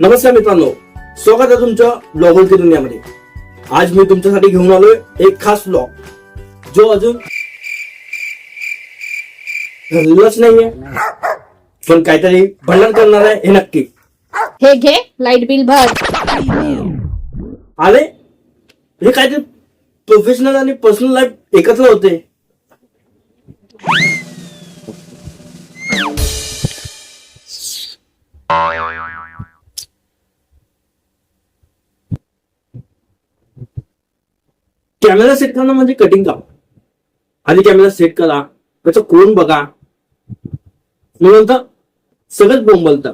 नमस्कार मित्रांनो स्वागत आहे तुमच्या ब्लॉगवरती दुनियामध्ये आज मी तुमच्यासाठी घेऊन आलोय एक खास ब्लॉग जो अजून झालेलाच नाहीये पण काहीतरी भांडण करणार आहे हे नक्की. हे घे लाइट बिल भर. अरे हे काहीतरी प्रोफेशनल आणि पर्सनल लाईफ एकत्र होते. कॅमेरा सेट करणं म्हणजे कटिंग काम. आधी कॅमेरा सेट करा त्याचा कोण बघा. म्हणून तर सगळंच बोंबलत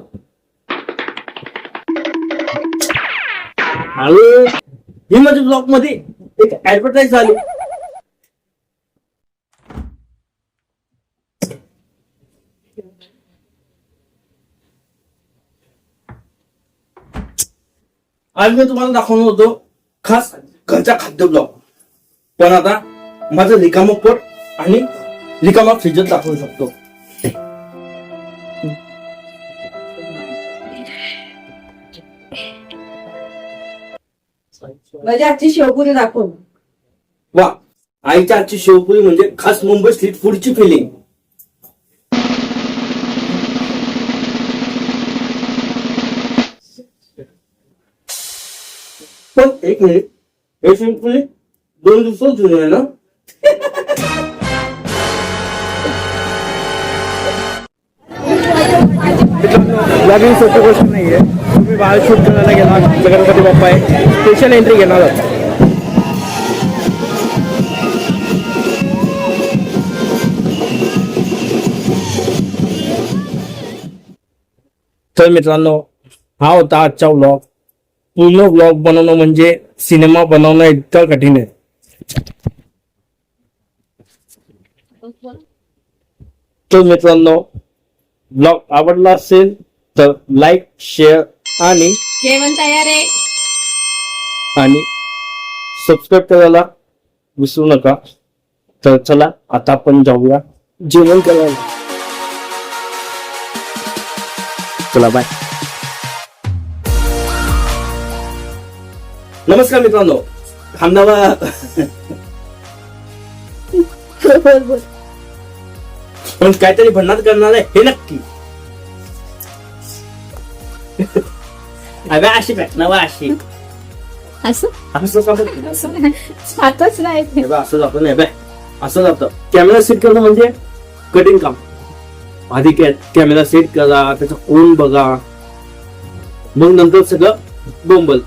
अरे ही माझ्या ब्लॉगमध्ये एक ऍडव्हर्टाईज झाली. आज मी तुम्हाला दाखवणार होतो खास घरचा खाद्य ब्लॉग पण आता माझं रिकामं पोट आणि रिकामा फ्रीजर दाखवू शकतो. म्हणजे आजची शेवपुरी दाखव. वा आईच्या आजची शेवपुरी म्हणजे खास मुंबई स्ट्रीट फूडची फिलिंग पण एक मिनिट हे शेवपुरी दोन दिवसात जुनी आहे ना ब्लॉगिंग सोपी गोष्ट नाही आहे तुम्ही बाहेर शूट करायला गेला गणपती बाप्पा आहे. स्पेशल एंट्री घेणार आहोत. तर मित्रांनो हा होता आजचा व्लॉग पूर्ण व्लॉग बनवणं म्हणजे सिनेमा बनवणं इतकं कठीण आहे. तर मित्रांनो ब्लॉग आवडला असेल तर लाईक शेअर आणि जेवण तयार आहे. आणि सबस्क्राईब करायला विसरू नका. तर चला आता आपण जाऊया जेवण करायला. चला बाय नमस्कार मित्रांनो. खामदावा बोल बोल पण काहीतरी भन्नाट करणार आहे हे नक्की. अबे अशी पॅक नवा अशी असं? असं नाही. हे बघ, असं जातं नाही असं जातं. कॅमेरा सेट करणं म्हणजे कटिंग काम. आधी कॅमेरा सेट करा त्याचा कोण बघा. मग नंतर सगळं बोंबल.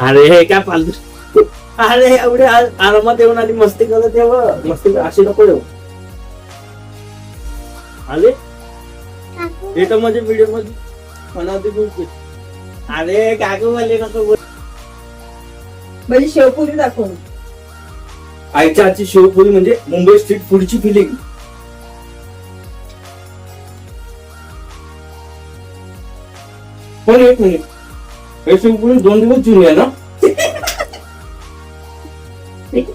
अरे हे काय फालतू? अरे एवढे आरामात येऊन आधी मस्ती करत तेव्हा मस्ती अशी नको येऊ. अरे हे तर माझ्या व्हिडिओमध्ये म्हणावते बोलते अरे काकू बोलले नको बोल म्हणजे शेवपुरी दाखव आईच्या आजची शेवपुरी म्हणजे मुंबई स्ट्रीट फूडची फिलिंग पण एक मिनिट 회수부를 논리고 중요하나? 네.